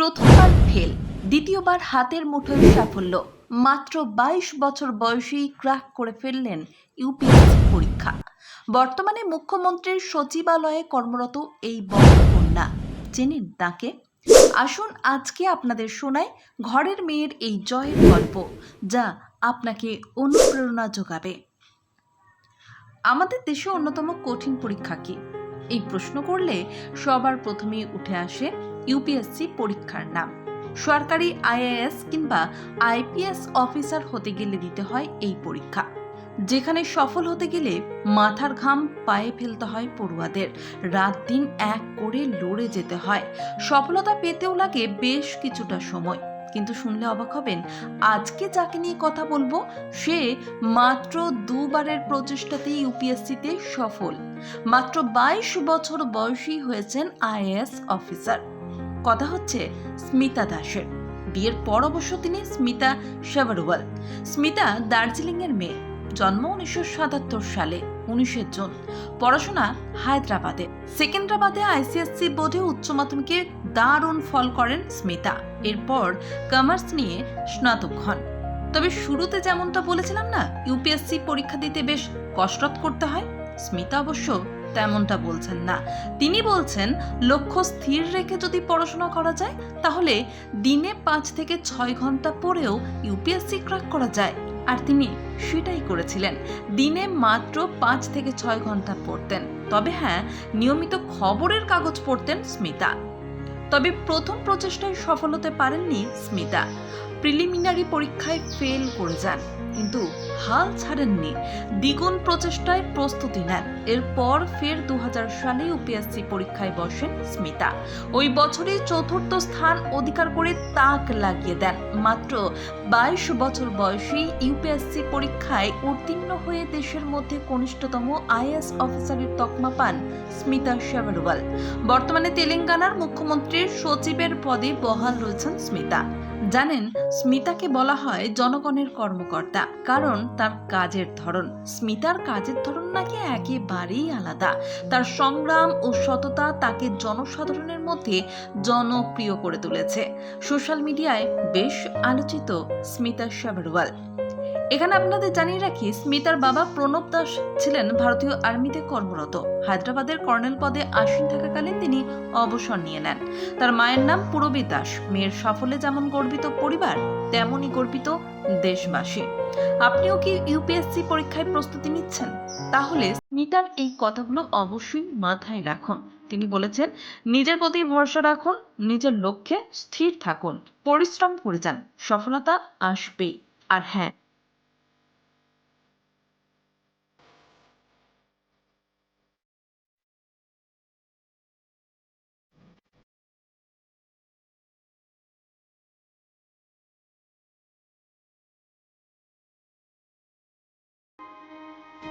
প্রথমবার ফেল, দ্বিতীয়বার হাতের মুঠোয় সাফল্য। মাত্র বাইশ বছর বয়সেই ক্র্যাক করে ফেললেন ইউপিএসসি পরীক্ষা। বর্তমানে মুখ্যমন্ত্রীর সচিবালয়ে কর্মরত এই বড় কন্যা। চেনেন তাকে। আসুন আজকে আপনাদের শোনায় ঘরের মেয়ের এই জয়ের গল্প, যা আপনাকে অনুপ্রেরণা যোগাবে। আমাদের দেশে অন্যতম কঠিন পরীক্ষা কি? এই প্রশ্ন করলে সবার প্রথমেই উঠে আসে ইউপিএসসি পরীক্ষার নাম। সরকারি আইএএস কিংবা আইপিএস অফিসার হতে গেলে দিতে হয় এই পরীক্ষা। যেখানে সফল হতে গেলে মাথার ঘাম পায়ে ফেলতে হয় পড়ুয়াদের। রাত দিন এক করে লড়ে যেতে হয়। সফলতা পেতেও লাগে বেশ কিছুটা সময়। কিন্তু শুনলে অবাক হবেন, আজকে যাকে নিয়ে কথা বলব, সে মাত্র দুবারের প্রচেষ্টাতেই ইউপিএসসিতে সফল। মাত্র বাইশ বছর বয়সী হয়েছেন আইএএস অফিসার। কথা হচ্ছে স্মিতা দাসের। বিয়ের পর অবশ্য তিনি স্মিতা সাভারওয়াল স্মিতা দার্জিলিংয়ের মেয়ে। জন্ম উনিশশো সাতাত্তর সালে, উনিশে জুন। পড়াশোনা হায়দ্রাবাদে। সেকেন্দ্রাবাদে আইসিএসসি বোর্ডে উচ্চ মাধ্যমিকে দারুণ ফল করেন স্মিতা। এরপর কমার্স নিয়ে স্নাতক হন। তবে শুরুতে যেমনটা বলেছিলাম না, ইউপিএসসি পরীক্ষা দিতে বেশ কসরত করতে হয়। স্মিতা অবশ্য তেমনটা বলছেন না। তিনি বলছেন, লক্ষ্য স্থির রেখে যদি পড়াশোনা করা যায়, তাহলে দিনে পাঁচ থেকে ছয় ঘণ্টা পরেও ইউপিএসসি ক্র্যাক করা যায়। আর তিনি সেটাই করেছিলেন। দিনে মাত্র পাঁচ থেকে ছয় ঘণ্টা পড়তেন। তবে হ্যাঁ নিয়মিত খবরের কাগজ পড়তেন স্মিতা। তবে প্রথম প্রচেষ্টায় সফল হতে পারেননি স্মিতা। প্রিলিমিনারি পরীক্ষায় ফেল করে যান, কিন্তু হাল ছাড়েননি। দ্বিগুণ প্রচেষ্টায় প্রস্তুতি নেন। এরপর ফের দু হাজার সালে ইউপিএসসি পরীক্ষায় বসেন স্মিতা। ওই বছরই চতুর্থ স্থান অধিকার করে তাক লাগিয়ে দেন। মাত্র বাইশ বছর বয়সী ইউপিএসসি পরীক্ষায় উত্তীর্ণ হয়ে দেশের মধ্যে কনিষ্ঠতম আইএস অফিসারের তকমা পান স্মিতা শেভারওয়াল বর্তমানে তেলেঙ্গানার মুখ্যমন্ত্রীর সচিবের পদে বহাল রয়েছেন স্মিতা। জানেন, স্মিতাকে বলা হয় জনগণের কর্মকর্তা, কারণ তার কাজের ধরন। স্মিতার কাজের ধরন নাকি একেবারেই আলাদা। তার সংগ্রাম ও সততা তাকে জনসাধারণের মধ্যে জনপ্রিয় করে তুলেছে। সোশ্যাল মিডিয়ায় বেশ আলোচিত স্মিতা সাবরওয়াল। এখানে আপনাদের জানিয়ে রাখি, স্মিতার বাবা প্রণব দাস ছিলেন ভারতীয় আর্মিতে কর্মরত। হায়দ্রাবাদের কর্নেল পদে আসীন থাকাকালীন তিনি অবসর নিয়ে নেন। তার মায়ের নাম পুরবী দাস। মেয়ের সাফল্যে যেমন গর্বিত পরিবার, তেমনই গর্বিত দেশবাসী। আপনিও কি ইউপিএসসি পরীক্ষায় প্রস্তুতি নিচ্ছেন? তাহলে স্মিতার এই কথাগুলো অবশ্যই মাথায় রাখুন। তিনি বলেছেন, নিজের প্রতি ভরসা রাখুন, নিজের লক্ষ্যে স্থির থাকুন, পরিশ্রম করে যান, সফলতা আসবেই। আর হ্যাঁ